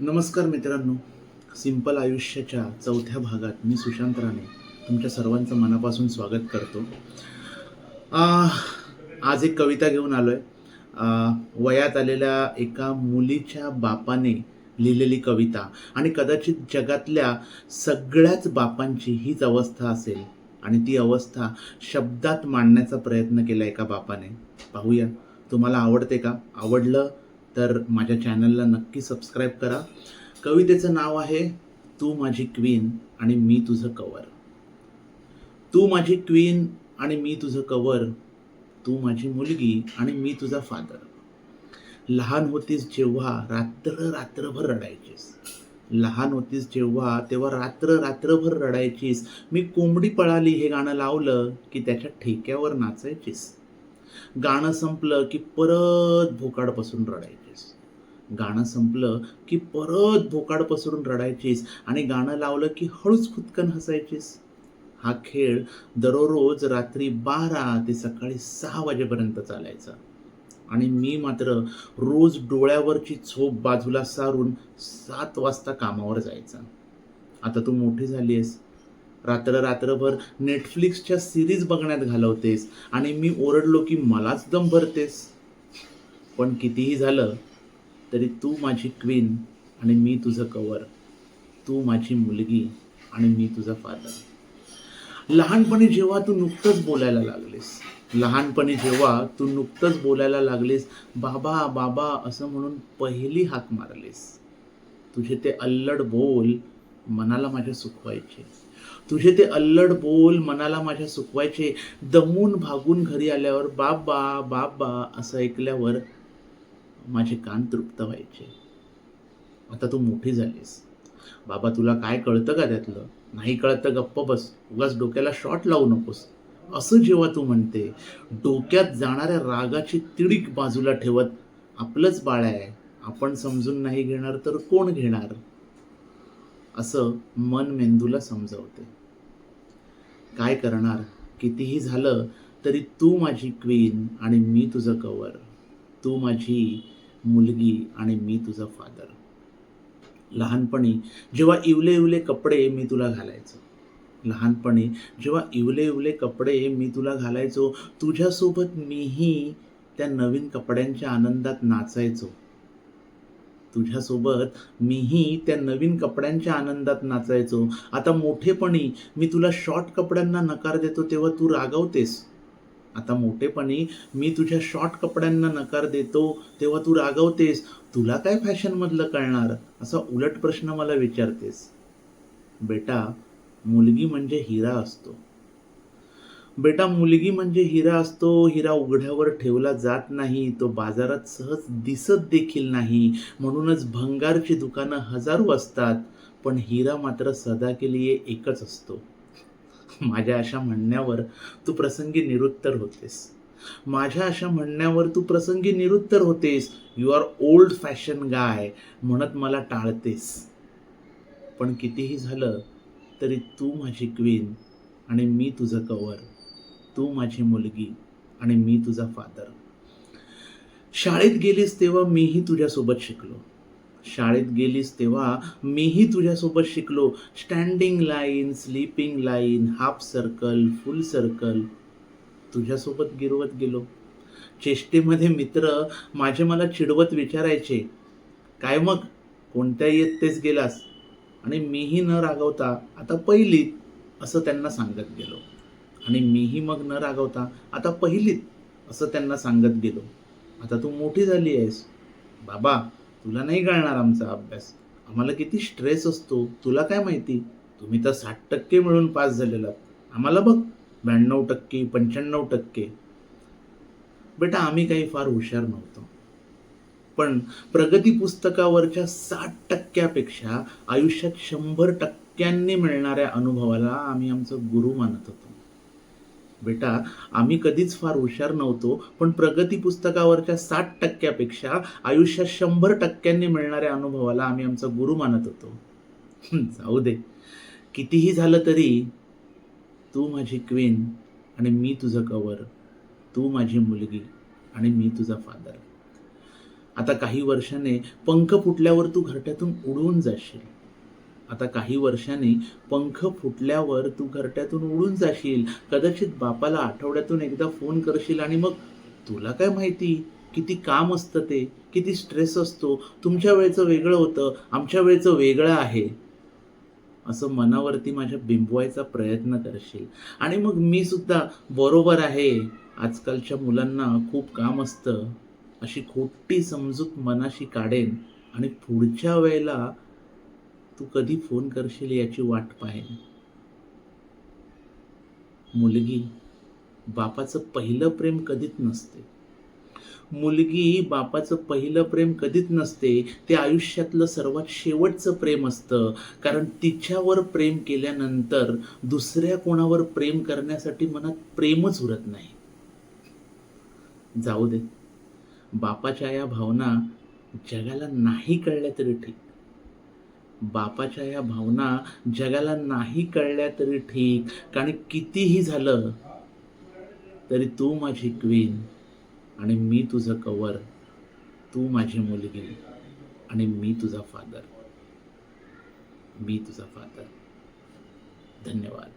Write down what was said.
नमस्कार मित्रांनो. सिंपल आयुष्याच्या चौथ्या भागात मी सुशांत राणे तुमच्या सर्वांचं मनापासून स्वागत करतो. आ, आज एक कविता घेऊन आलो आहे वयात आलेल्या एका मुलीच्या बापाने लिहिलेली कविता आणि कदाचित जगातल्या सगळ्याच बापांची हीच अवस्था असेल आणि ती अवस्था शब्दात मांडण्याचा प्रयत्न केला एका बापाने. पाहूया. तुम्हाला आवडते का? आवडलं? तर माझ्या चॅनलला नक्की सबस्क्राईब करा. कवितेचं नाव आहे तू माझी क्वीन आणि मी तुझं कवर तू माझी क्वीन आणि मी तुझं कवर तू माझी मुलगी आणि मी तुझा फादर लहान होतीस जेव्हा रात्र रात्रभर रडायचीस. लहान होतीस जेव्हा तेव्हा रात्र रात्रभर रडायचीस. मी कोंबडी पळाली हे गाणं लावलं की त्याच्या ठेक्यावर नाचायचीस. गाणं संपलं की परत भोकाड पसरून रडायचीस. गाणं संपलं की परत भोकाड पसरून रडायचीस आणि गाणं लावलं की हळूच खुदकन हसायचीस. हा खेळ दररोज रात्री बारा ते सकाळी सहा वाजेपर्यंत चालायचा. आणि मी मात्र रोज डोळ्यावरची झोप बाजूला सारून सात वाजता कामावर जायचा. आता तू मोठी झाली आहेस. रात्र रात्रभर नेटफ्लिक्सच्या सिरीज बघण्यात घालवतेस आणि मी ओरडलो की मलाच दम भरतेस. पण कितीही झालं तरी तू माझी क्वीन आणि मी तुझं कवर तू माझी मुलगी आणि मी तुझा फादर लहानपणी जेव्हा तू नुकतंच बोलायला लागलीस लहानपणी जेव्हा तू नुकतंच बोलायला लागलीस बाबा बाबा असं म्हणून पहिली हाक मारलीस तुझे ते अल्लड बोल मनाला माझ्या सुखवायचे तुझे ते अल्लड बोल मनाला माझ्या सुखवायचे दमून भागून घरी आल्यावर बाबा बाबा असं ऐकल्यावर माझे कान तृप्त व्हायचे. आता तू मोठी झालीस. बाबा तुला काय कळतं का त्यातलं? नाही कळत तर गप्प बस. उगाच डोक्याला शॉट लावू नकोस. असं जेव्हा तू म्हणते डोक्यात जाणाऱ्या रागाची तिडीक बाजूला ठेवत आपलंच बाळ आहे. आपण समजून नाही घेणार तर कोण घेणार? असं मन मेंदूला समजवते. काय करणार? कितीही झालं तरी तू माझी क्वीन आणि मी तुझं कवर तू माझी मुलगी आणि मी तुझा फादर लहानपणी जेव्हा इवले इवले कपडे मी तुला घालायचो. लहानपणी जेव्हा इवले इवले कपडे मी तुला घालायचो तुझ्यासोबत मीही त्या नवीन कपड्यांच्या आनंदात नाचायचो. तुझ्यासोबत मीही त्या नवीन कपड्यांच्या आनंदात नाचायचो. आता मोठेपणी मी तुला शॉर्ट कपड्यांना नकार देतो तेव्हा तू रागवतेस. आता मोठेपणी मी तुझ्या शॉर्ट कपड्यांना नकार देतो तेव्हा तू रागवतेस. तुला काय फॅशनमधलं कळणार? असा उलट प्रश्न मला विचारतेस. बेटा मुलगी म्हणजे हिरा असतो. बेटा मुलगी म्हणजे हिरा असतो हिरा उघड्यावर ठेवला जात नाही तो बाजारात सहज दिसत देखील नाही. म्हणूनच भंगारची दुकानं हजारो असतात पण हिरा मात्र सदा के लिए एकच असतो. माझ्या अशा म्हणण्यावर तू प्रसंगी निरुत्तर होतेस. माझ्या अशा म्हणण्यावर तू प्रसंगी निरुत्तर होतेस. You are old fashion guy म्हणत मला टाळतेस. पण कितीही झालं तरी तू माझी क्वीन आणि मी तुझं कवर तू माझी मुलगी आणि मी तुझा फादर शाळेत गेलीस तेव्हा मीही तुझ्यासोबत शिकलो. शाळेत गेलीस तेव्हा मीही तुझ्यासोबत शिकलो. Standing line sleeping line half circle full circle तुझ्यासोबत गिरवत गेलो. चेष्टेमध्ये मित्र माझे मला चिडवत विचारायचे काय मग? कोणत्या इयत्तेस गेलास? आणि मीही न रागवता आता पहिलीत असं त्यांना सांगत गेलो. आणि मीही मग न रागवता आता पहिलीत असं त्यांना सांगत गेलो. आता तू मोठी झाली आहेस. बाबा तुला नाही कळणार आमचा अभ्यास. आम्हाला किती स्ट्रेस असतो. तुला काय माहिती? तुम्ही तर साठ टक्के मिळून पास झालेला आम्हाला बघ ब्याण्णव टक्के पंच्याण्णव टक्के. बेटा आम्ही काही फार हुशार नव्हतो. पण प्रगती पुस्तकावरच्या साठ टक्क्यापेक्षा आयुष्यात शंभर टक्क्यांनी मिळणाऱ्या अनुभवाला आम्ही आमचं गुरु मानत होतो. बेटा आम्ही कधीच फार हुशार नव्हतो पण प्रगती पुस्तकावरच्या साठ टक्क्यापेक्षा आयुष्यात शंभर टक्क्यांनी मिळणाऱ्या अनुभवाला आम्ही आमचा गुरु मानत होतो. जाऊ दे. कितीही झालं तरी तू माझी क्वीन आणि मी तुझं कवर. तू माझी मुलगी आणि मी तुझा फादर आता काही वर्षाने पंख फुटल्यावर तू घरट्यातून उडवून जाशील. आता काही वर्षांनी पंख फुटल्यावर तू घरट्यातून उडून जाशील. कदाचित बापाला आठवड्यातून एकदा फोन करशील आणि मग तुला काय माहिती? किती काम असतं ते? किती स्ट्रेस असतो? तुमच्या वेळचं वेगळं होतं. आमच्या वेळचं वेगळं आहे. असं मनावरती माझ्या बिंबवायचा प्रयत्न करशील. आणि मग मी सुद्धा बरोबर आहे. आजकालच्या मुलांना खूप काम असतं. अशी खोटी समजूत मनाशी काढेन आणि पुढच्या वेळेला तू कधी फोन करशील याची वाट पाहेन. मुलगी बापाचं पहिलं प्रेम कधीच नसते. मुलगी बापाचं पहिलं प्रेम कधीच नसते. ते आयुष्यातलं सर्वात शेवटचं प्रेम असतं. कारण तिच्यावर प्रेम केल्यानंतर दुसऱ्या कोणावर प्रेम करण्यासाठी मनात प्रेमच उरत नाही. जाऊ दे. बापाच्या या भावना जगाला नाही कळल्या तरी ठीक. बापाच्या या भावना जगाला नाही कळल्या तरी ठीक. कारण कितीही झालं तरी तू माझी क्वीन आणि मी तुझं कवर तू माझी मुलगी आणि मी तुझा फादर मी तुझा फादर धन्यवाद.